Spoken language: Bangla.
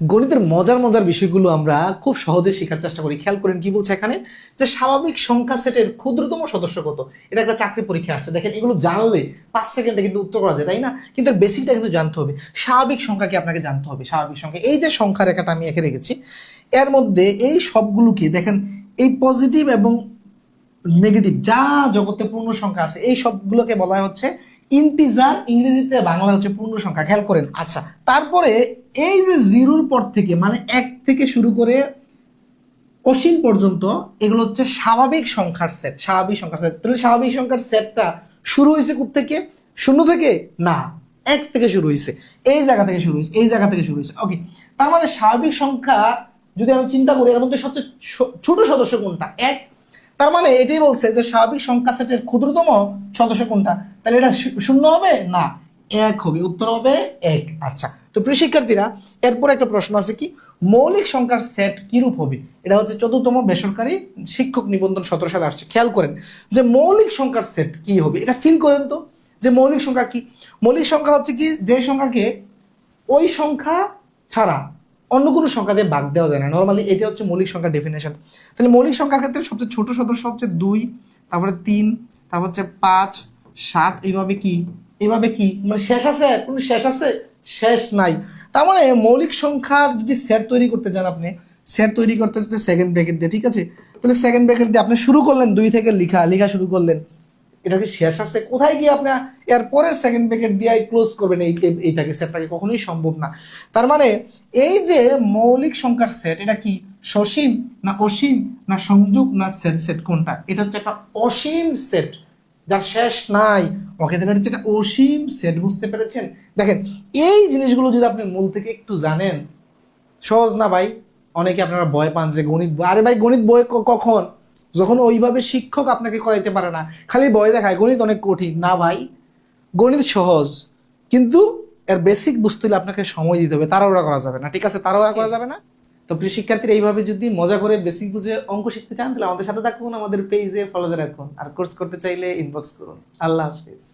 গণিতের মজার মজার বিষয়গুলো আমরা খুব সহজে শেখার চেষ্টা করি। খেয়াল করেন কি বলছে এখানে? যে স্বাভাবিক সংখ্যা সেটের ক্ষুদ্রতম সদস্য কত? এটা একটা চাকরি পরীক্ষা আসছে। দেখেন, এগুলো জানলে পাঁচ সেকেন্ডে কিন্তু উত্তর করা যায়, তাই না? কিন্তু বেসিকটা কিন্তু জানতে হবে। স্বাভাবিক সংখ্যাকে আপনাকে জানতে হবে, স্বাভাবিক সংখ্যা। এই যে সংখ্যা রেখাটা আমি এঁকে রেখেছি, এর মধ্যে এই সবগুলোকে দেখেন, এই পজিটিভ এবং নেগেটিভ যা জগতে পূর্ণ সংখ্যা আছে, এই সবগুলোকে বলা হচ্ছে ইন্টিজার ইংরেজিতে বাংলা হচ্ছে পূর্ণ সংখ্যা খেয়াল করেন। আচ্ছা। তারপরে এই যে জিরোর পর থেকে মানে এক থেকে শুরু করে অসীম পর্যন্ত এগুলো হচ্ছে স্বাভাবিক সংখ্যার সেট স্বাভাবিক সংখ্যার সেট তাহলে স্বাভাবিক সংখ্যার সেটটা শুরু হয়েছে থেকে শূন্য থেকে? না এক থেকে শুরু হয়েছে। এই জায়গা থেকে শুরু হয়েছে এই জায়গা থেকে শুরু হয়েছে। ওকে তার মানে স্বাভাবিক সংখ্যা যদি আমি চিন্তা করি এর মধ্যে সবচেয়ে ছোট সদস্য কোনটা? এক তার মানে এটাই বলছে যে স্বাভাবিক সংখ্যা সেটের ক্ষুদ্রতম সদস্য কোনটা? তাহলে এটা শূন্য হবে? না। এক হবে, উত্তর হবে এক। আচ্ছা তো প্রিয় শিক্ষার্থীরা, এরপর একটা প্রশ্ন আছে কি? মৌলিক সংখ্যার সেট কিরূপ হবে? এটা হচ্ছে চতুর্থম বেসরকারি শিক্ষক নিবন্ধন সতেরো সালে আসছে। খেয়াল করেন যে মৌলিক সংখ্যার সেট কি হবে? এটা ফিল করেন তো। যে মৌলিক সংখ্যা কি? মৌলিক সংখ্যা হচ্ছে কি? যে সংখ্যাকে ওই সংখ্যা ছাড়া অন্য কোনো সংখ্যা দিয়ে ভাগ দেওয়া যায় না। নর্মালি এটা হচ্ছে মৌলিক সংখ্যার ডেফিনেশন তাহলে মৌলিক সংখ্যার ক্ষেত্রে সবচেয়ে ছোট সদস্য হচ্ছে দুই, তারপরে তিন, তারপর হচ্ছে পাঁচ, সাত, এইভাবে কি? এইভাবে কি? মানে শেষ আছে? কোনো শেষ আছে? শেষ নাই। তার মানে মৌলিক সংখ্যার যদি সেট তৈরি করতে চান আপনি সেট তৈরি করতে সেকেন্ড ব্র্যাকেট দিয়ে, ঠিক আছে? তাহলে সেকেন্ড ব্র্যাকেট দিয়ে আপনি শুরু করলেন দুই থেকে লিখা, লেখা শুরু করলেন। এটা কি শেষ আছে? কোথায় গিয়ে আপনি এর পরের সেকেন্ড ব্র্যাকেট দিয়ে ক্লোজ করবেন? এই এই- এইটাকে সেটটাকে কখনোই সম্ভব না। তার মানে এই যে মৌলিক সংখ্যার সেট এটা কি সসীম না অসীম না সংযোগ না সেট সেট কোনটা? এটা হচ্ছে একটা অসীম সেট যার শেষ নাই। ওকে তাহলে এটা একটা অসীম সেট বুঝতে পেরেছেন? দেখেন, এই জিনিসগুলো যদি আপনি মূল থেকে একটু জানেন, সহজ না ভাই? অনেকে আপনারা ভয় পান যে গণিত আরে ভাই, গণিত বই কখন? যখন ওইভাবে শিক্ষক আপনাকে করাইতে পারে না, খালি ভয় দেখায়, গণিত অনেক কঠিন। না ভাই, গণিত সহজ, কিন্তু এর বেসিক বুঝতে হলে আপনাকে সময় দিতে হবে, তাড়াহুড়া করা যাবে না, ঠিক আছে? তাড়াহুড়া করা যাবে না? তো প্রিয় শিক্ষার্থীরা, এইভাবে যদি মজা করে বেসিক বুঝে অঙ্ক শিখতে চান, তাহলে আমাদের সাথে থাকুন, আমাদের পেজে ফলোতে রাখুন, আর কোর্স করতে চাইলে ইনবক্স করুন। আল্লাহ হাফিজ।